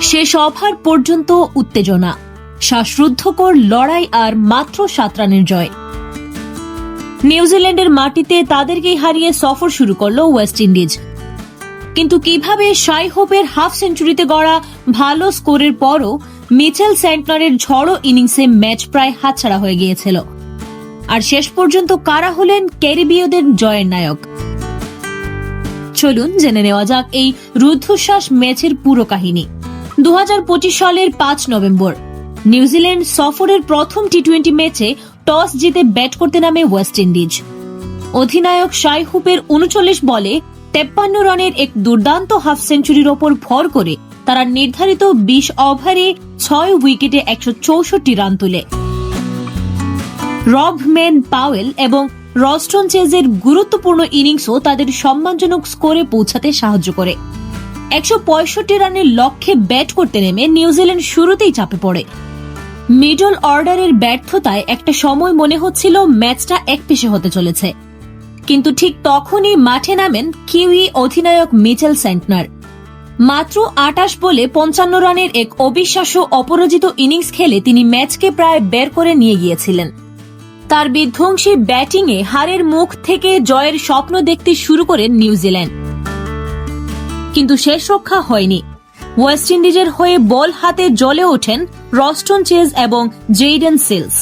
শেষ ওভার পর্যন্ত উত্তেজনা। শ্বাসরুদ্ধকর লড়াই আর মাত্র সাত রানের জয়। নিউজিল্যান্ডের মাটিতে তাদেরকেই হারিয়ে সফর শুরু করল ওয়েস্ট ইন্ডিজ। কিন্তু কীভাবে শাই হোপের হাফ সেঞ্চুরিতে গড়া ভালো স্কোরের পরও মিচেল সেন্টনারের ঝড়ো ইনিংসে ম্যাচ প্রায় হাতছাড়া হয়ে গিয়েছিল। আর শেষ পর্যন্ত কারা হলেন ক্যারিবীয়দের জয়ের নায়ক? চলুন জেনে নেওয়া যাক এই রুদ্ধশ্বাস ম্যাচের পুরো কাহিনী। দু হাজার পঁচিশ সালের পাঁচ নভেম্বর। নিউজিল্যান্ড সফরের প্রথম টি টোয়েন্টি ম্যাচে টস জিতে ব্যাট করতে নামে ওয়েস্ট ইন্ডিজ। অধিনায়ক শাই হুপের উনচল্লিশ বলে তেপ্পান্ন রানের এক দুর্দান্ত হাফ সেঞ্চুরির ওপর ভর করে তারা নির্ধারিত বিশ ওভারে ছয় উইকেটে একশো চৌষট্টি রান তুলে। রব মেন পাওয়েল এবং রস্টন চেজের গুরুত্বপূর্ণ ইনিংসও তাদের সম্মানজনক স্কোরে পৌঁছাতে সাহায্য করে। একশো পঁয়ষট্টি রানের লক্ষ্যে ব্যাট করতে নেমে নিউজিল্যান্ড শুরুতেই চাপে পড়ে। মিডল অর্ডারের ব্যর্থতায় একটা সময় মনে হচ্ছিল ম্যাচটা একপেশে হতে চলেছে। কিন্তু ঠিক তখনই মাঠে নামেন কিউই অধিনায়ক মিচেল সেন্টনার মাত্র আটাশ বলে পঞ্চান্ন রানের এক অবিশ্বাস্য অপরাজিত ইনিংস খেলে তিনি ম্যাচকে প্রায় বের করে নিয়ে গিয়েছিলেন। তার বিধ্বংসী ব্যাটিংয়ে হারের মুখ থেকে জয়ের স্বপ্ন দেখতে শুরু করেন নিউজিল্যান্ড। কিন্তু শেষ রক্ষা হয়নি। ওয়েস্ট ইন্ডিজের হয়ে বল হাতে জ্বলে ওঠেন রস্টন চেজ এবং জেইডেন সিলস।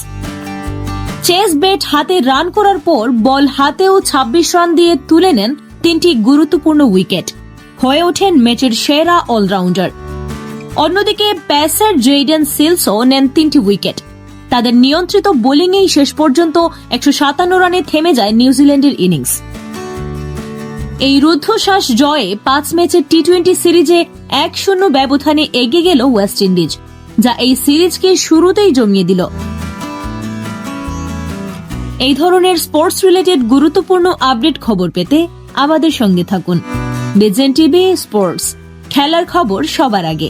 চেস ব্যাট হাতে রান করার পর বল হাতেও ২৬ রান দিয়ে তুলে নেন তিনটি গুরুত্বপূর্ণ উইকেট। হয়ে ওঠেন ম্যাচের সেরা অলরাউন্ডার। অন্যদিকে প্যাসার জেইডেন সিলসও নেন তিনটি উইকেট। তাদের নিয়ন্ত্রিত বোলিংয়েই শেষ পর্যন্ত একশো সাতান্ন রানে থেমে যায় নিউজিল্যান্ডের ইনিংস। এই রুদ্ধশ্বাস জয়ে পাঁচ ম্যাচের টি টোয়েন্টি সিরিজে এক শূন্য ব্যবধানে এগিয়ে গেল ওয়েস্ট ইন্ডিজ, যা এই সিরিজকে শুরুতেই জমিয়ে দিল। এই ধরনের স্পোর্টস রিলেটেড গুরুত্বপূর্ণ আপডেট খবর পেতে আমাদের সঙ্গে থাকুন। বিজেন টিভি স্পোর্টস, খেলার খবর সবার আগে।